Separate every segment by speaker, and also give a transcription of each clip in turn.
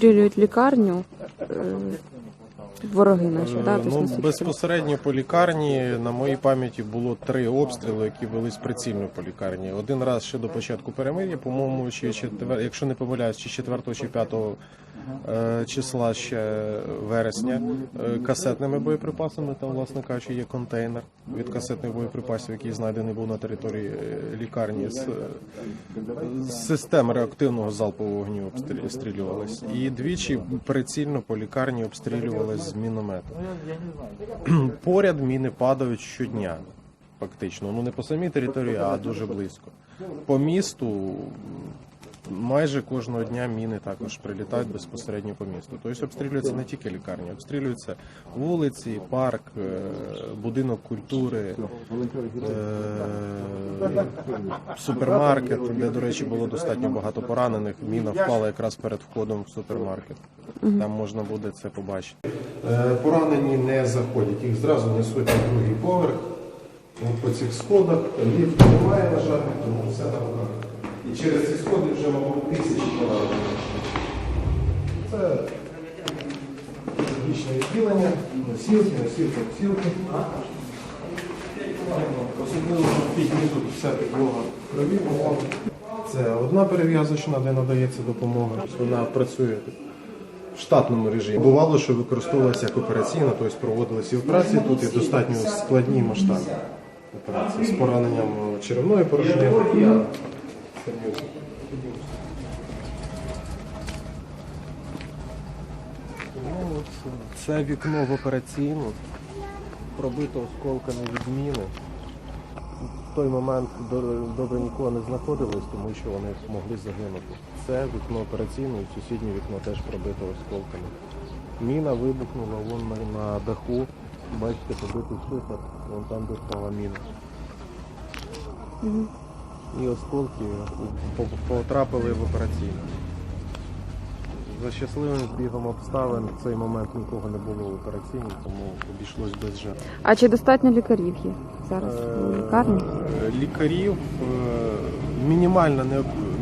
Speaker 1: обстрілюють лікарню, е, вороги наші, да? Тобто,
Speaker 2: Ну, безпосередньо по лікарні на моїй пам'яті було три обстріли, які велись прицільно по лікарні. Один раз ще до початку перемир'я, по-моєму, чи четвер... якщо не помиляюсь, чи 4 чи 5 е, числа ще вересня е, касетними боєприпасами. Там, власне кажучи, є контейнер від касетних боєприпасів, який знайдений був на території е, лікарні з, е, з систем реактивного залпового вогню обстрі- обстрілювались. І двічі прицільно по лікарні обстрілювались з міномету. Поряд міни падають щодня, фактично. Ну не по самій території, а дуже близько. По місту майже кожного дня міни також прилітають безпосередньо по місту. Тобто обстрілюються не тільки лікарні, обстрілюються вулиці, парк, е, будинок культури, е, супермаркет, де, до речі, було достатньо багато поранених. Міна впала якраз перед входом в супермаркет. Там можна буде це побачити. Е, Поранені не заходять, їх зразу несуть на другий поверх. По цих сходах ліфту немає, на жаль, тому все на руках. І через ці сходи вже, мабуть, тисячі поранених. Це хірургічне відділення, носілки, носілки, носілки. Особливо під тут вся підлога крові. Це одна перев'язочна, де надається допомога. Вона працює в штатному режимі. Бувало, що використовувалася як операційна, тобто проводилися і операції тут і достатньо складні і масштабні операції з пораненням черевної порожнини. Ну, от Це вікно в операційну, пробито осколками від міни. В той момент добре нікого не знаходилось, тому що вони могли загинути. Це вікно операційне, і сусіднє вікно теж пробито осколками. Міна вибухнула вон на, даху. Бачите, побитий шифер, вон там де впала міна. І осколки по- потрапили в операційну. За щасливим збігом обставин в цей момент нікого не було в операційній, тому обійшлось без жертв.
Speaker 1: А чи достатньо лікарів є зараз у лікарні?
Speaker 2: Е, Лікарів е,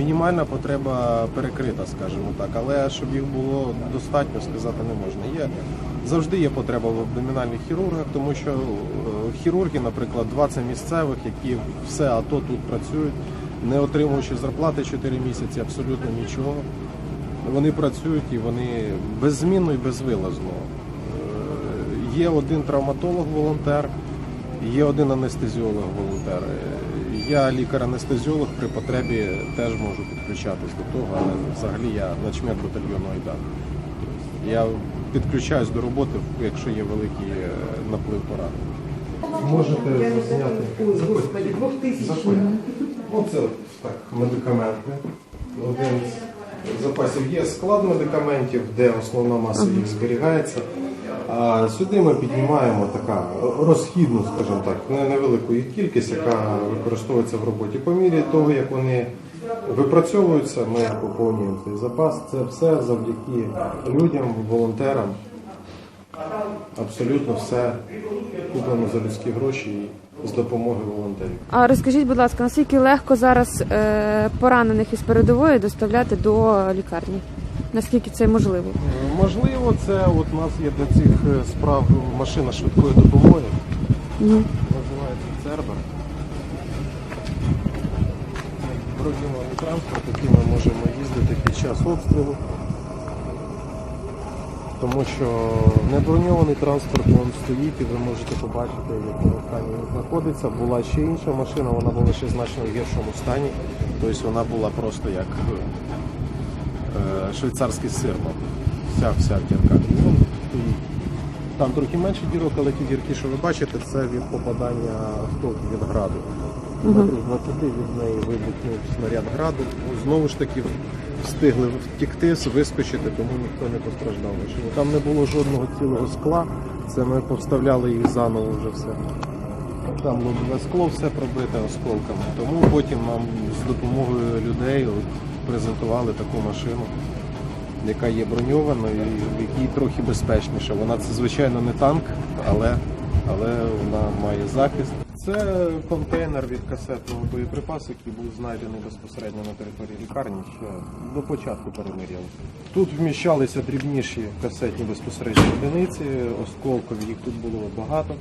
Speaker 2: мінімальна потреба перекрита, скажімо так. Але щоб їх було достатньо, сказати не можна. Є завжди є потреба в абдомінальних хірургах, тому що е, хірурги, наприклад, 20 місцевих, які все АТО тут працюють, не отримуючи зарплати 4 місяці, абсолютно нічого. Вони працюють і вони беззмінно і безвилазно. Е, Є один травматолог-волонтер, є один анестезіолог-волонтер. Я лікар-анестезіолог при потребі теж можу підключатись до того, але взагалі я начмет батальйону Айдар. Я підключаюсь до роботи, якщо є великий е, наплив поранень. Можете зняти.
Speaker 3: Господи, двох тисяч.
Speaker 2: Оце так, медикаменти. Один з запасів є склад медикаментів, де основна маса їх зберігається. А сюди ми піднімаємо така розхідну, скажімо так, не- невелику їх кількість, яка використовується в роботі. По мірі того, як вони випрацьовуються, ми поповнюємо цей запас. Це все завдяки людям, волонтерам. Абсолютно все куплено за людські гроші і з допомоги волонтерів.
Speaker 1: А розкажіть, будь ласка, наскільки легко зараз е, поранених із передової доставляти до лікарні? Наскільки це можливо?
Speaker 2: Можливо, це от у нас є для цих е, справ машина швидкої допомоги.
Speaker 1: Ну.
Speaker 2: Називається Цербер. Броньований транспорт, який ми можемо їздити під час обстрілу. Тому що неброньований транспорт він стоїть і ви можете побачити, в якому стані він знаходиться. Була ще інша машина, вона була ще значно в гіршому стані. Тобто вона була просто як е, швейцарський сир, мабуть. Вся вся в дірках. Ну, стоїть. Там трохи менше дірок, але ті дірки, що ви бачите, це від попадання від граду. Метрів 20 від неї вибухнув снаряд граду. Ну, Знову ж таки встигли втікти, вискочити, тому ніхто не постраждав. Там не було жодного цілого скла, це ми повставляли їх заново вже все. Там лобове скло все пробите осколками. Тому потім нам з допомогою людей презентували таку машину яка є броньованою, і якій трохи безпечніше. Вона це звичайно не танк, але, але вона має захист. Це контейнер від касетного боєприпасу, який був знайдений безпосередньо на території лікарні ще до початку перемир'я. Тут вміщалися дрібніші касетні безпосередньо одиниці, осколкові їх тут було багато.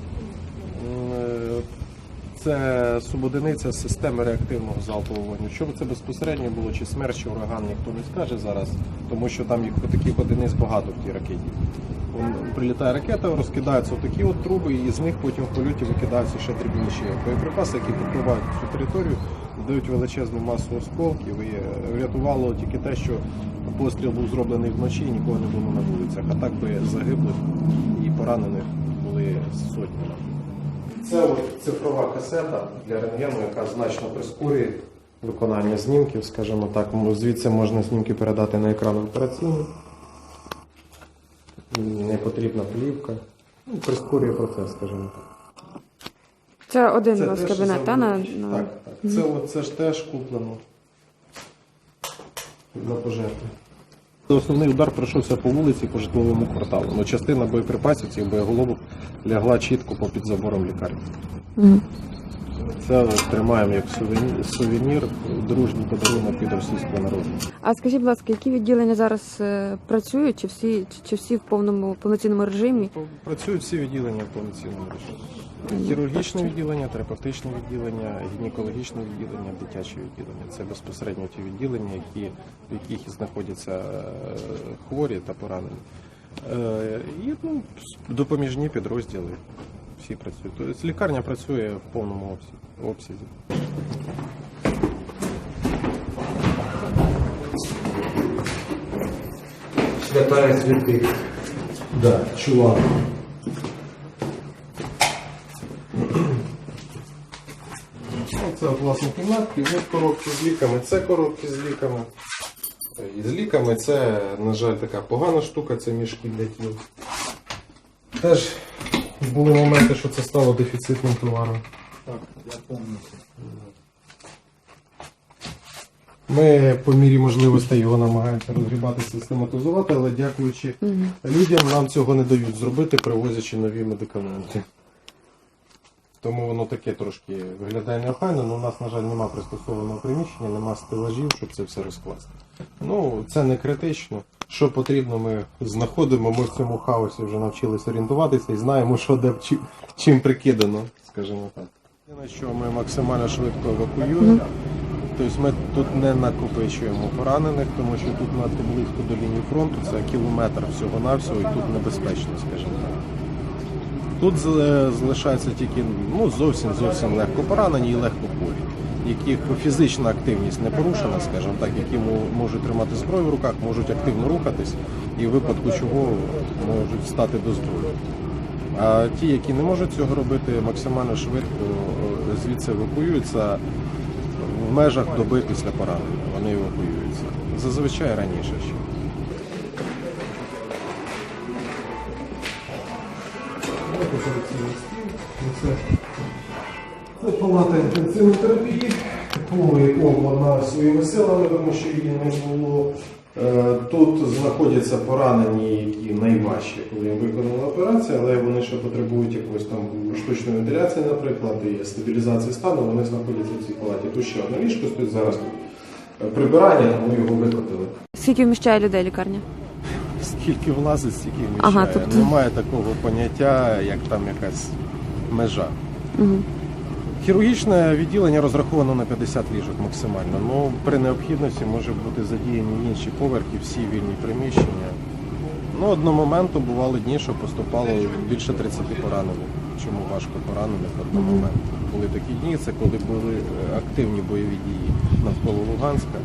Speaker 2: Е, Це субодиниця системи реактивного залпового вогню. Що це безпосередньо було, чи смерч, чи ураган, ніхто не скаже зараз, тому що там їх таких одиниць багато в тій ракеті. Прилітає ракета, розкидаються такі от труби, і з них потім в польоті викидаються ще дрібніші боєприпаси, які покривають всю територію, дають величезну масу осколків. І е, врятувало тільки те, що постріл був зроблений вночі і нікого не було на вулицях. А так би загиблих і поранених були сотні. Це от цифрова касета для рентгену, яка значно прискорює виконання знімків, скажімо так. Звідси можна знімки передати на екран операційний. Не потрібна плівка. Ну, прискорює процес, скажімо так.
Speaker 1: Це один у
Speaker 2: що
Speaker 1: кабінет, та? На, на...
Speaker 2: Так, так. Це, от- це ж теж куплено на пожертви. Основний удар пройшовся по вулиці, по житловому кварталу. Ну, частина боєприпасів цих боєголовок лягла чітко по під забором лікарні.
Speaker 1: Мгм.
Speaker 2: Це тримаємо як сувенір, дружній подарунок від російського народу.
Speaker 1: А скажіть, будь ласка, які відділення зараз е, працюють, чи всі, чи, чи всі в повному повноцінному режимі?
Speaker 2: Працюють всі відділення в повноцінному режимі. Хірургічне відділення, терапевтичне відділення, гінекологічне відділення, дитяче відділення. Це безпосередньо ті відділення, які, в яких знаходяться е, хворі та поранені. Е, І ну, допоміжні підрозділи. Всі працюють. Тобто лікарня працює в повному обсязі-.
Speaker 3: Святая святих.
Speaker 2: Да, чувак. Це от, власне кімнатки, от коробки з ліками, це коробки з ліками. І з ліками це, на жаль, така погана штука, це мішки для тіл. Теж були моменти, що це стало дефіцитним товаром.
Speaker 3: Так, я пам'ятаю.
Speaker 2: Ми по мірі можливостей його намагаємося розгрібати, систематизувати, але дякуючи людям, нам цього не дають зробити, привозячи нові медикаменти. Тому воно таке трошки виглядає неохайно, але у нас, на жаль, немає пристосованого приміщення, немає стелажів, щоб це все розкласти. Ну, це не критично. Що потрібно, ми знаходимо. Ми в цьому хаосі вже навчилися орієнтуватися і знаємо, що де чи- чим прикидано, скажімо так. Єдине, що ми максимально швидко евакуюємо. Тобто ми тут не накопичуємо поранених, тому що тут надто близько до лінії фронту, це кілометр всього-навсього, і тут небезпечно, скажімо так. Тут з- залишаються тільки ну, зовсім зовсім легко поранені і легко хворі, яких фізична активність не порушена, скажімо так, які можуть тримати зброю в руках, можуть активно рухатись і в випадку чого можуть стати до зброї. А ті, які не можуть цього робити, максимально швидко е, звідси евакуюються в межах доби після поранення. Вони евакуюються. Зазвичай раніше ще. Це палата інтенсивної терапії, типово яку обладнали своїми силами, тому що її не було. Е, Тут знаходяться поранені, які найважчі, коли їм виконана операція, але вони ще потребують якоїсь там штучної вентиляції, наприклад, і стабілізації стану, вони знаходяться в цій палаті. Тут ще одне ліжко стоїть зараз тут е, прибирання, тому його викотили.
Speaker 1: Скільки вміщає людей лікарня?
Speaker 2: Скільки влазить, стільки вміщає.
Speaker 1: Ага, тобто-
Speaker 2: Немає такого поняття, як там якась межа.
Speaker 1: Угу.
Speaker 2: Хірургічне відділення розраховано на 50 ліжок максимально. Ну, при необхідності може бути задіяні інші поверхи, всі вільні приміщення. Ну, одного моменту бували дні, що поступало більше 30 поранених. Чому важко поранених одного моменту. Були такі дні, це коли були е, активні бойові дії навколо Луганська.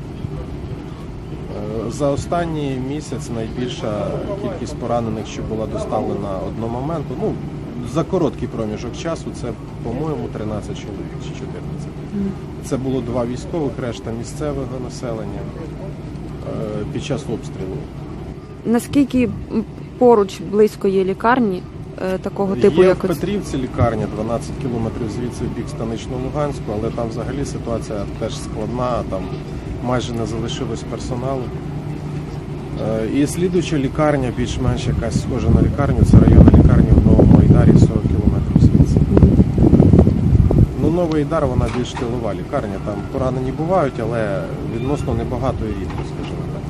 Speaker 2: Е, За останній місяць найбільша кількість поранених, що була доставлена одного моменту, ну за короткий проміжок часу, це, по-моєму, 13 чоловік чи 14. Це було два військових, решта місцевого населення е, під час обстрілу.
Speaker 1: Наскільки поруч близько є лікарні е, такого типу,
Speaker 2: Є
Speaker 1: як
Speaker 2: в? Петрівці лікарня 12 кілометрів звідси в бік Станично-Луганську, але там взагалі ситуація теж складна, там майже не залишилось персоналу. Е, І слідуюча лікарня, більш-менш якась схожа на лікарню, це районна лікарня в Новому Айдарі 40 кілометрів звідси. Новий дар вона більш тилова лікарня. Там поранені бувають, але відносно небагато рідко, скажімо так.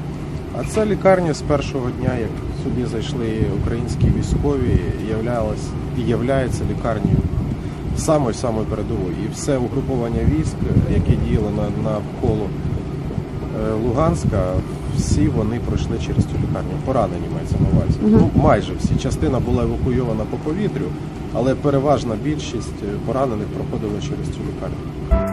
Speaker 2: А ця лікарня з першого дня, як сюди зайшли українські військові, являлась і являється лікарнею самої самої передової. І все угруповання військ, яке діяло на навколо е, Луганська, всі вони пройшли через цю лікарню. Поранені мається на увазі. Ну майже всі. Частина була евакуйована по повітрю, але переважна більшість поранених проходила через цю лікарню.